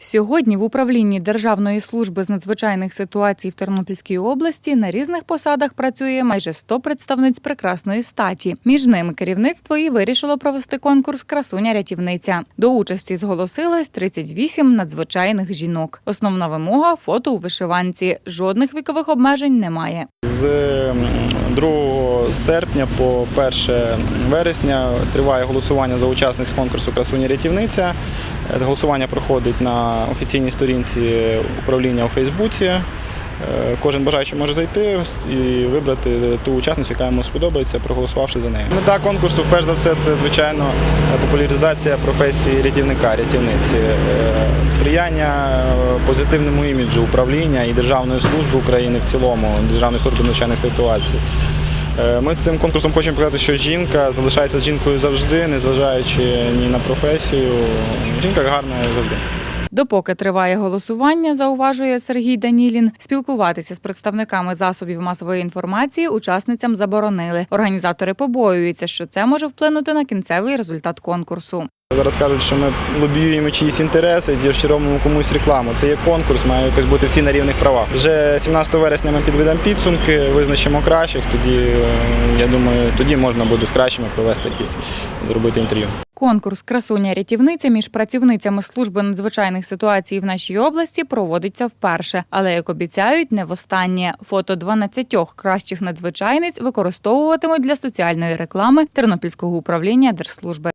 Сьогодні в управлінні Державної служби з надзвичайних ситуацій в Тернопільській області на різних посадах працює майже 100 представниць прекрасної статі. Між ними керівництво і вирішило провести конкурс Красуня рятівниця. До участі зголосилось 38 надзвичайних жінок. Основна вимога фото у вишиванці. Жодних вікових обмежень немає. З 2 серпня по 1 вересня триває голосування за учасниць конкурсу Красуня рятівниця. Е, Голосування проходить на офіційній сторінці управління у Фейсбуці. Е, Кожен бажаючий може зайти і вибрати ту учасницю, яка йому сподобається, проголосувавши за нею. Мета конкурсу, перш за все, це звичайно популяризація професії рятівника, рятівниці, е, сприяння е, позитивному іміджу управління і Державної служби України в цілому, Державної служби надзвичайних ситуацій. Ми цим конкурсом хочемо показати, що жінка залишається жінкою завжди, незважаючи ні на професію. Жінка гарна завжди. Допоки триває голосування, зауважує Сергій Данілін, спілкуватися з представниками засобів масової інформації учасницям заборонили. Організатори побоюються, що це може вплинути на кінцевий результат конкурсу. Зараз кажуть, що ми лобіюємо чиїсь інтереси, робимо комусь рекламу. Це є конкурс, має якось бути всі на рівних правах. Вже 17 вересня ми підведемо підсумки, визначимо кращих. Тоді е, я думаю, тоді можна буде з кращими провести якісь зробити інтерв'ю. Конкурс Красуня рятівниця між працівницями служби надзвичайних ситуацій в нашій області проводиться вперше, але як обіцяють, не востаннє. Фото 12 кращих надзвичайниць використовуватимуть для соціальної реклами Тернопільського управління держслужби.